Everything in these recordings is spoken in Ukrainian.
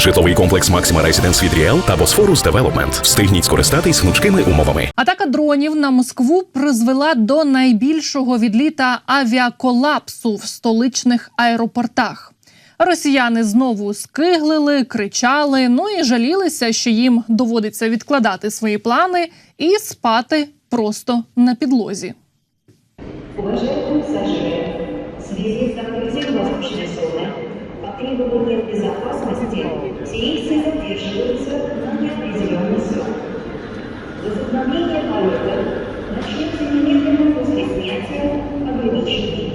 Житловий комплекс Maxima Residence від Ріел та Босфорус Development. Встигніть скористатись гнучкими умовами. Атака дронів на Москву призвела до найбільшого відліта авіаколапсу в столичних аеропортах. Росіяни знову скиглили, кричали, ну і жалілися, що їм доводиться відкладати свої плани і спати просто на підлозі. Уважаемые пассажиры, в связи с закрытием воздушной зоны по требованиям безопасности все рейсы задерживаются на неопределенный срок. Возобновление полетов начнется немедленно после снятия ограничений.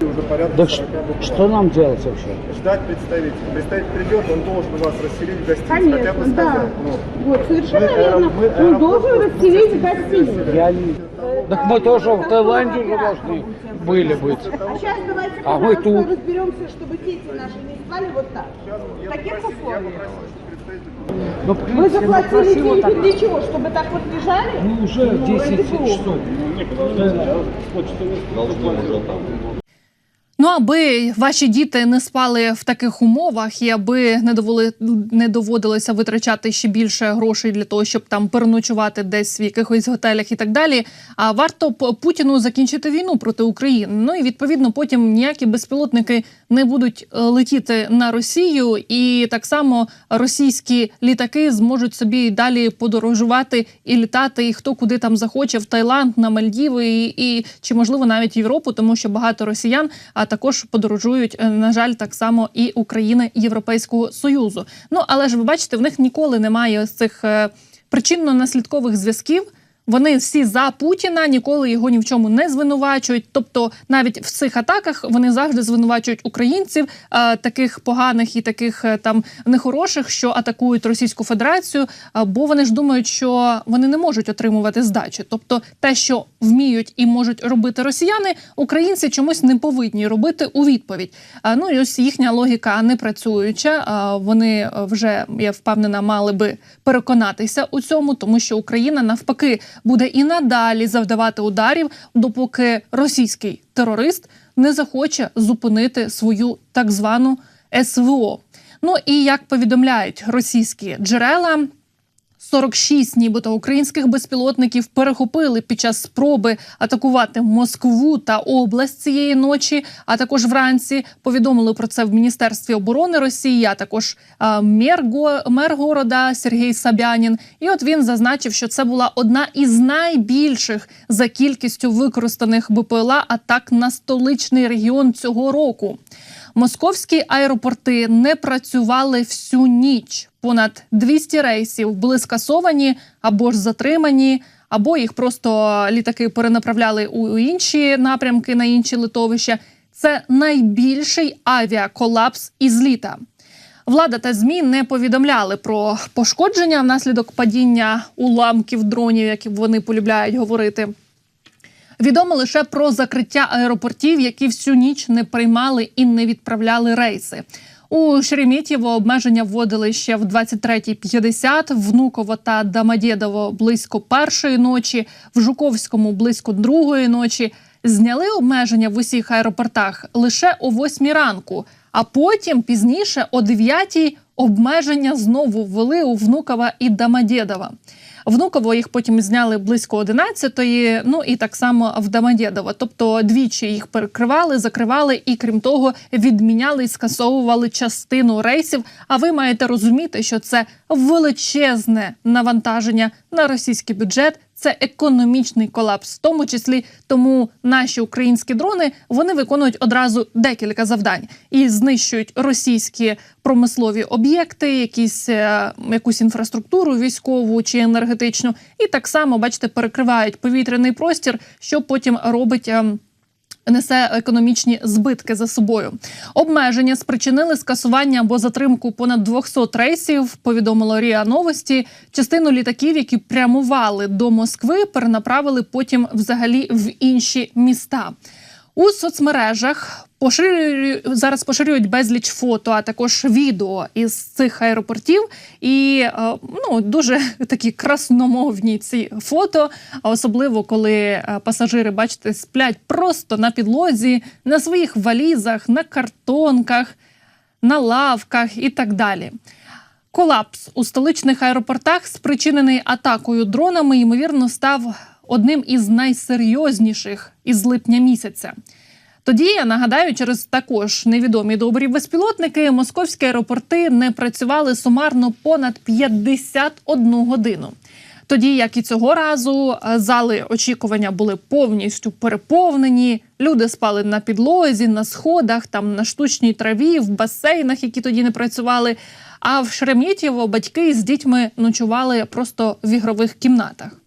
Уже порядка Да 40 ш- буквально. что нам делать вообще? Ждать представителя. Представитель придет, он должен вас расселить в гостинице. Конечно, хотя бы да. сказать. Ну, Вот, совершенно Мы верно. мы Он должен расселить мы гостиницу. Я не... Так мы тоже в Таиланде уже должны были быть. А сейчас давайте, А мы тут. разберемся, чтобы дети наши не спали вот так. В таких условиях. Ну, Вы принципе, заплатили деньги так. для чего? Чтобы так вот лежали? Ну, уже Ну, 10 ради бога. часов. Ну, аби ваші діти не спали в таких умовах, і аби не доволи не доводилося витрачати ще більше грошей для того, щоб там переночувати десь в якихось готелях і так далі. А варто Путіну закінчити війну проти України. Ну і відповідно потім ніякі безпілотники не будуть е, летіти на Росію, і так само російські літаки зможуть собі далі подорожувати і літати, і хто куди там захоче в Таїланд, на Мальдіви, і, і чи можливо навіть Європу, тому що багато росіян а також подорожують, е, на жаль, так само і України Європейського союзу. Ну але ж ви бачите, в них ніколи немає цих е, причинно-наслідкових зв'язків. Вони всі за Путіна, ніколи його ні в чому не звинувачують. Тобто, навіть в цих атаках вони завжди звинувачують українців, е, таких поганих і таких е, там нехороших, що атакують Російську Федерацію. е, бо вони ж думають, що вони не можуть отримувати здачі. Тобто, те, що вміють і можуть робити росіяни, українці чомусь не повинні робити у відповідь. А, ну і ось їхня логіка не працююча. А, Вони вже я впевнена мали би переконатися у цьому, тому що Україна навпаки буде і надалі завдавати ударів, допоки російський терорист не захоче зупинити свою так звану СВО. Ну і як повідомляють російські джерела. 46 нібито українських безпілотників перехопили під час спроби атакувати Москву та область цієї ночі. А також вранці повідомили про це в міністерстві оборони Росії. А також мер, мер города Сергій Сабянін. І от він зазначив, що це була одна із найбільших за кількістю використаних БПЛА атак на столичний регіон цього року. Московські аеропорти не працювали всю ніч. Понад 200 рейсів були скасовані або ж затримані, або їх просто літаки перенаправляли у інші напрямки на інші литовища. Це найбільший авіаколапс із літа. Влада та змі не повідомляли про пошкодження внаслідок падіння уламків дронів, як вони полюбляють говорити. Відомо лише про закриття аеропортів, які всю ніч не приймали і не відправляли рейси. У Шереметьєво обмеження вводили ще в 23.50, Внуково та Домодєдово близько першої ночі, в Жуковському близько другої ночі. Зняли обмеження в усіх аеропортах лише о 8 ранку, а потім пізніше о 9 обмеження знову ввели у Внуково і Домодєдово. Внуково їх потім зняли близько 11-ї, ну і так само в Домодєдово. Тобто двічі їх перекривали, закривали і крім того, відміняли і скасовували частину рейсів. А ви маєте розуміти, що це величезне навантаження на російський бюджет. Це економічний колапс, в тому числі тому наші українські дрони вони виконують одразу декілька завдань і знищують російські промислові об'єкти, якісь е, якусь інфраструктуру військову чи енергетичну, і так само, бачите, перекривають повітряний простір, що потім робить. ем, Несе економічні збитки за собою. Обмеження спричинили скасування або затримку понад 200 рейсів. Повідомило Ріа Новості. Частину літаків, які прямували до Москви, перенаправили потім взагалі в інші міста. У соцмережах поширюють зараз поширюють безліч фото, а також відео із цих аеропортів. І е, ну дуже такі красномовні ці фото, особливо коли е, пасажири, бачите, сплять просто на підлозі, на своїх валізах, на картонках, на лавках і так далі. Колапс у столичних аеропортах, спричинений атакою дронами, ймовірно, став одним із найсерйозніших із липня місяця. Тоді я нагадаю, через також невідомі добрі безпілотники московські аеропорти не працювали сумарно понад 51 годину. Тоді, як і цього разу, е, зали очікування були повністю переповнені. Люди спали на підлозі, на сходах, там на штучній траві, в басейнах, які тоді не працювали. А в Шереметьєво батьки з дітьми ночували просто в ігрових кімнатах.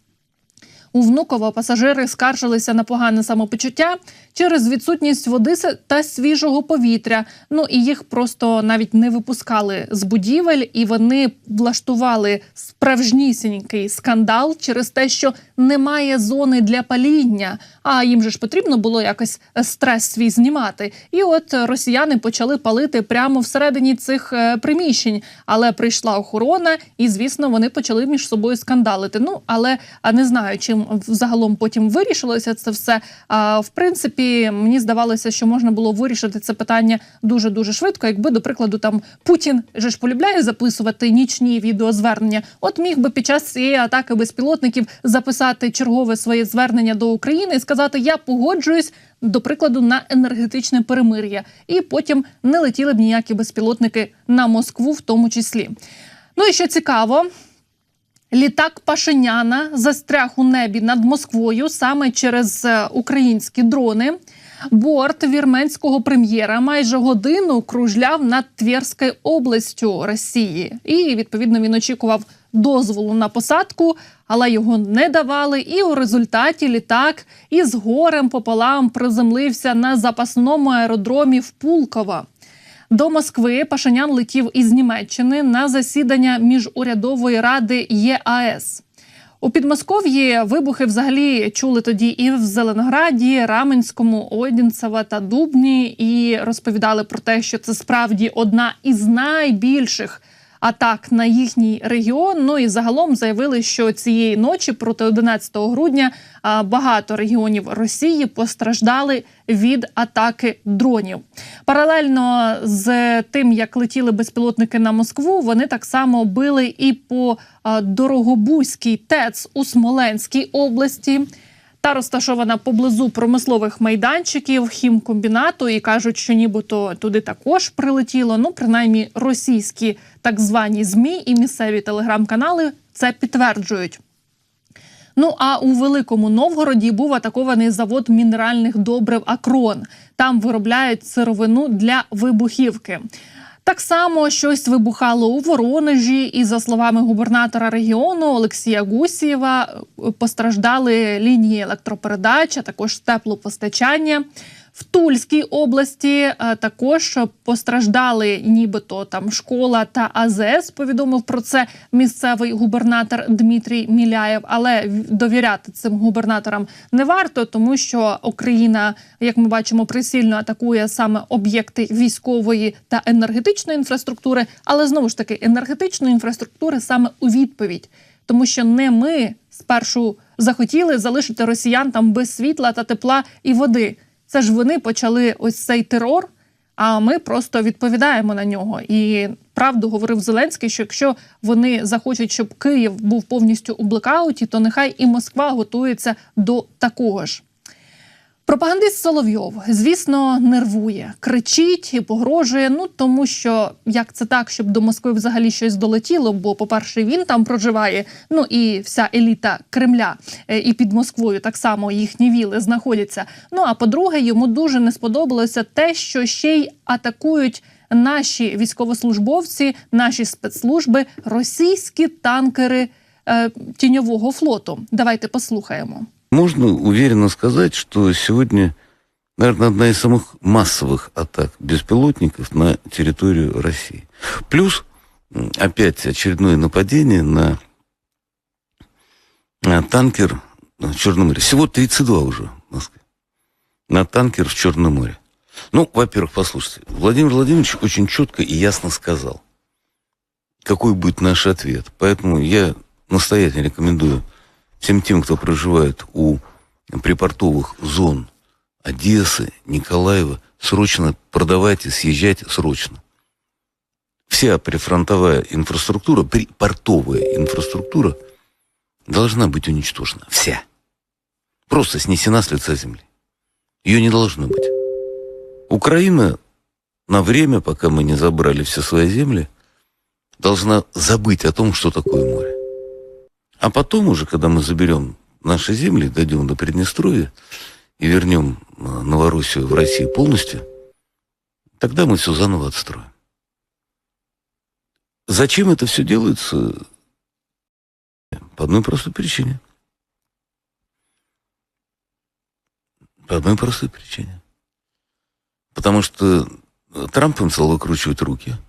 У Внуково пасажири скаржилися на погане самопочуття через відсутність води та свіжого повітря. Ну і їх просто навіть не випускали з будівель, і вони влаштували справжнісінький скандал через те, що немає зони для паління. А їм же ж потрібно було якось стрес свій знімати. І от росіяни почали палити прямо всередині цих е, приміщень. Але прийшла охорона, і звісно, вони почали між собою скандалити. Ну але не знаю, чим загалом потім вирішилося це все. А в принципі, мені здавалося, що можна було вирішити це питання дуже дуже швидко. Якби, до прикладу, там Путін же ж полюбляє записувати нічні відеозвернення. От міг би під час цієї атаки безпілотників записати чергове своє звернення до України і сказати: Я погоджуюсь. До прикладу, на енергетичне перемир'я, і потім не летіли б ніякі безпілотники на Москву, в тому числі. Ну і що цікаво, Літак Пашиняна застряг у небі над Москвою саме через е, українські дрони. Борт вірменського прем'єра майже годину кружляв над Тверською областю Росії, і відповідно він очікував дозволу на посадку, але його не давали. І у результаті літак із горем пополам приземлився на запасному аеродромі в Пулково. До Москви Пашинян летів із Німеччини на засідання міжурядової ради ЄАЕС. У Підмосков'ї вибухи взагалі чули тоді і в Зеленограді, Раменському, Одінцево та Дубні, і розповідали про те, що це справді одна із найбільших атак на їхній регіон. Ну і загалом заявили, що цієї ночі проти 11 грудня багато регіонів Росії постраждали від атаки дронів. Паралельно з тим, як летіли безпілотники на Москву, вони так само били і по Дорогобузькій ТЕЦ у Смоленській області. Та розташована поблизу промислових майданчиків хімкомбінату, і кажуть, що нібито туди також прилетіло. Ну, принаймні, російські так звані змі і місцеві телеграм-канали це підтверджують. Ну а у Великому Новгороді був атакований завод мінеральних добрив Акрон. Там виробляють сировину для вибухівки. Так само щось вибухало у Воронежі, і за словами губернатора регіону Олексія Гусєва, постраждали лінії електропередач, а також теплопостачання. В Тульській області е, також постраждали, нібито там школа та АЗС. Повідомив про це місцевий губернатор Дмитрій Міляєв. Але довіряти цим губернаторам не варто, тому що Україна, як ми бачимо, присильно атакує саме об'єкти військової та енергетичної інфраструктури. Але знову ж таки, енергетичної інфраструктури саме у відповідь, тому що не ми спершу захотіли залишити росіян там без світла та тепла і води. Це ж вони почали ось цей терор. А ми просто відповідаємо на нього. І правду говорив Зеленський, що якщо вони захочуть, щоб Київ був повністю у блекауті, то нехай і Москва готується до такого ж. Пропагандист Соловйов, звісно, нервує, кричить і погрожує. Ну тому що як це так, щоб до Москви взагалі щось долетіло? Бо, по-перше, він там проживає. Ну і вся еліта Кремля е, і під Москвою так само їхні віли знаходяться. Ну а по-друге, йому дуже не сподобалося те, що ще й атакують наші військовослужбовці, наші спецслужби, російські танкери е, тіньового флоту. Давайте послухаємо. Можно уверенно сказать, что сегодня, наверное, одна из самых массовых атак беспилотников на территорию России. Плюс опять очередное нападение на, на танкер в Черном море. Всего 32 уже в Москве. На танкер в Черном море. Ну, во-первых, послушайте, Владимир Владимирович очень четко и ясно сказал, какой будет наш ответ. Поэтому я настоятельно рекомендую всем тем, кто проживает у припортовых зон Одессы, Николаева, срочно продавайте, съезжайте срочно. вся прифронтовая инфраструктура, припортовая инфраструктура должна быть уничтожена. Вся. Просто снесена с лица земли. Ее не должно быть. Украина на время, пока мы не забрали все свои земли, должна забыть о том, что такое море. А потом уже, когда мы заберем наши земли, дойдем до Приднестровья и вернем э, Новороссию в Россию полностью, тогда мы все заново отстроим. Зачем это все делается? По одной простой причине. По одной простой причине. Потому что Трамп им стал выкручивать руки –